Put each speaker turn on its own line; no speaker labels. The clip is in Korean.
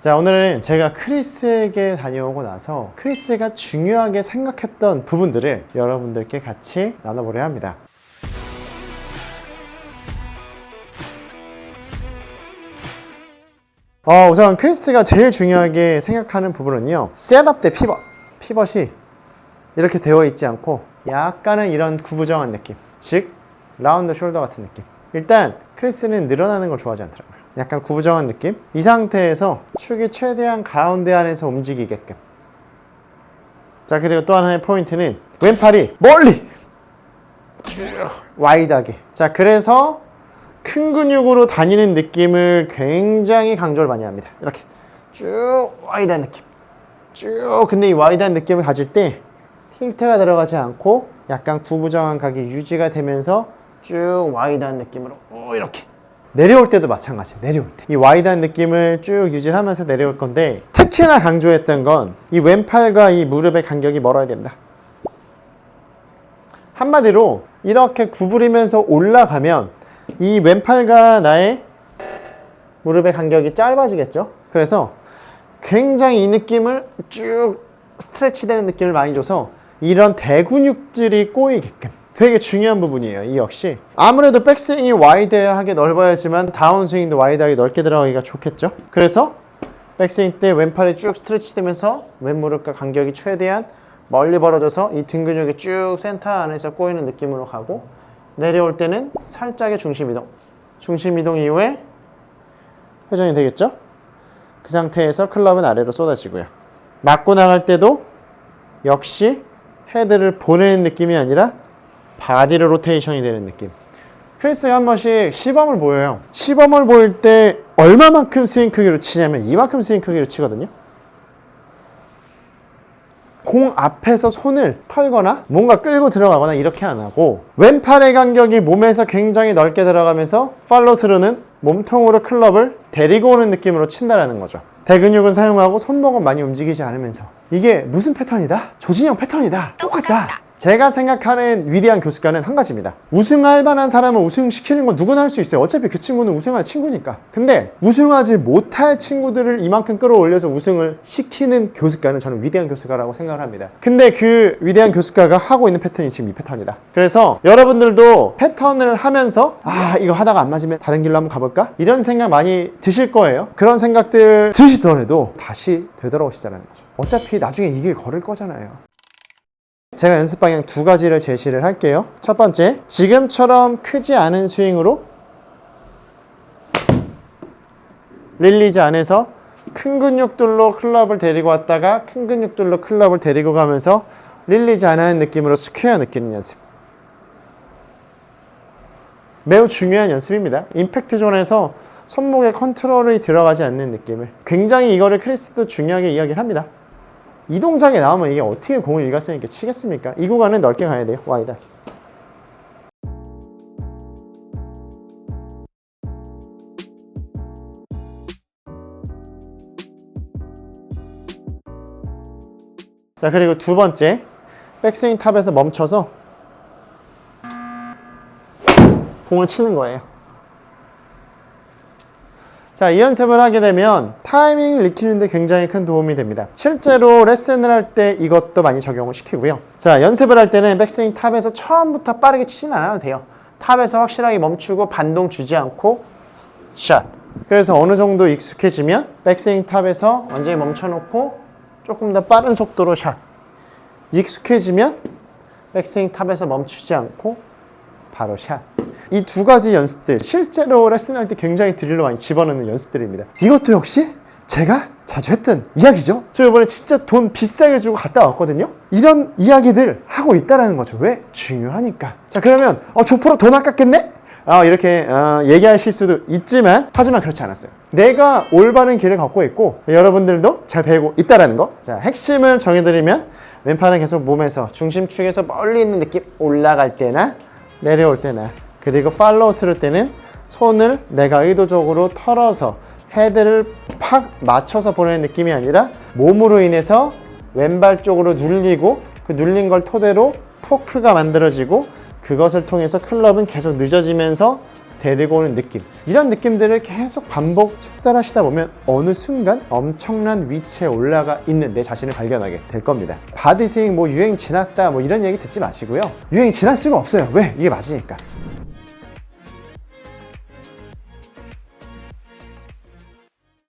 자, 오늘은 제가 크리스에게 다녀오고 나서 크리스가 중요하게 생각했던 부분들을 여러분들께 같이 나눠보려 합니다. 어, 우선 크리스가 제일 중요하게 생각하는 부분은요. 셋업 때 피벗. 피벗이 이렇게 되어 있지 않고 약간은 이런 구부정한 느낌. 즉, 라운드 숄더 같은 느낌. 일단 크리스는 늘어나는 걸 좋아하지 않더라고요. 약간 구부정한 느낌. 이 상태에서 축이 최대한 가운데 안에서 움직이게끔. 자, 그리고 또 하나의 포인트는 왼팔이 멀리 쭉 와이드하게. 자, 그래서 큰 근육으로 다니는 느낌을 굉장히 강조를 많이 합니다. 이렇게 쭉 와이드한 느낌. 쭉 근데 이 와이드한 느낌을 가질 때 틸트가 들어가지 않고 약간 구부정한 각이 유지가 되면서 쭉 와이드한 느낌으로 오, 이렇게 내려올 때도 마찬가지예요. 내려올 때. 이 와이드한 느낌을 쭉 유지하면서 내려올 건데 특히나 강조했던 건 이 왼팔과 이 무릎의 간격이 멀어야 된다. 한마디로 이렇게 구부리면서 올라가면 이 왼팔과 나의 무릎의 간격이 짧아지겠죠? 그래서 굉장히 이 느낌을 쭉 스트레치 되는 느낌을 많이 줘서 이런 대근육들이 꼬이게끔 되게 중요한 부분이에요. 이 역시 아무래도 백스윙이 와이드하게 넓어야지만 다운스윙도 와이드하게 넓게 들어가기가 좋겠죠. 그래서 백스윙 때 왼팔이 쭉 스트레치 되면서 왼무릎과 간격이 최대한 멀리 벌어져서 이 등 근육이 쭉 센터 안에서 꼬이는 느낌으로 가고 내려올 때는 살짝의 중심 이동. 중심 이동 이후에 회전이 되겠죠? 그 상태에서 클럽은 아래로 쏟아지고요. 맞고 나갈 때도 역시 헤드를 보내는 느낌이 아니라 바디로 로테이션이 되는 느낌. 크리스가 한 번씩 시범을 보여요. 시범을 보일 때 얼마만큼 스윙 크기로 치냐면 이만큼 스윙 크기로 치거든요. 공 앞에서 손을 털거나 뭔가 끌고 들어가거나 이렇게 안 하고 왼팔의 간격이 몸에서 굉장히 넓게 들어가면서 팔로스루는 몸통으로 클럽을 데리고 오는 느낌으로 친다라는 거죠. 대근육은 사용하고 손목은 많이 움직이지 않으면서 이게 무슨 패턴이다? 조진영 패턴이다. 똑같다. 제가 생각하는 위대한 교수가는 한 가지입니다. 우승할 만한 사람을 우승시키는 건 누구나 할 수 있어요. 어차피 그 친구는 우승할 친구니까. 근데 우승하지 못할 친구들을 이만큼 끌어올려서 우승을 시키는 교수가는 저는 위대한 교수가라고 생각을 합니다. 근데 그 위대한 교수가가 하고 있는 패턴이 지금 이 패턴이다. 그래서 여러분들도 패턴을 하면서 아 이거 하다가 안 맞으면 다른 길로 한번 가볼까? 이런 생각 많이 드실 거예요. 그런 생각들 드시더라도 다시 되돌아오시자는 거죠. 어차피 나중에 이 길 걸을 거잖아요. 제가 연습 방향 두 가지를 제시를 할게요. 첫 번째, 지금처럼 크지 않은 스윙으로 릴리즈 안에서 큰 근육들로 클럽을 데리고 왔다가 큰 근육들로 클럽을 데리고 가면서 릴리즈 안 하는 느낌으로 스퀘어 느끼는 연습. 매우 중요한 연습입니다. 임팩트 존에서 손목에 컨트롤이 들어가지 않는 느낌을. 굉장히 이거를 크리스도 중요하게 이야기를 합니다. 이 동작에 나오면 이게 어떻게 공을 일관성 있게 치겠습니까? 이 구간은 넓게 가야 돼요. 와이드. 자 그리고 두 번째 백스윙 탑에서 멈춰서 공을 치는 거예요. 자, 이 연습을 하게 되면 타이밍을 익히는데 굉장히 큰 도움이 됩니다. 실제로 레슨을 할 때 이것도 많이 적용을 시키고요. 자, 연습을 할 때는 백스윙 탑에서 처음부터 빠르게 치진 않아도 돼요. 탑에서 확실하게 멈추고 반동 주지 않고 샷. 그래서 어느 정도 익숙해지면 백스윙 탑에서 완전히 멈춰놓고 조금 더 빠른 속도로 샷. 익숙해지면 백스윙 탑에서 멈추지 않고 바로 샷. 이 두 가지 연습들 실제로 레슨할 때 굉장히 드릴로 많이 집어넣는 연습들입니다. 이것도 역시 제가 자주 했던 이야기죠. 저 이번에 진짜 돈 비싸게 주고 갔다 왔거든요. 이런 이야기들 하고 있다라는 거죠. 왜? 중요하니까. 자 그러면 어 조프로 돈 아깝겠네? 아, 이렇게 어, 얘기하실 수도 있지만 하지만 그렇지 않았어요. 내가 올바른 길을 걷고 있고 여러분들도 잘 배우고 있다라는 거. 자 핵심을 정해드리면 왼팔은 계속 몸에서 중심축에서 멀리 있는 느낌 올라갈 때나 내려올 때나 그리고 팔로우 스를 때는 손을 내가 의도적으로 털어서 헤드를 팍 맞춰서 보내는 느낌이 아니라 몸으로 인해서 왼발 쪽으로 눌리고 그 눌린 걸 토대로 토크가 만들어지고 그것을 통해서 클럽은 계속 늦어지면서 데리고 오는 느낌. 이런 느낌들을 계속 반복 숙달하시다 보면 어느 순간 엄청난 위치에 올라가 있는 내 자신을 발견하게 될 겁니다. 바디 스윙 뭐 유행 지났다 뭐 이런 얘기 듣지 마시고요. 유행 지날 수가 없어요. 왜? 이게 맞으니까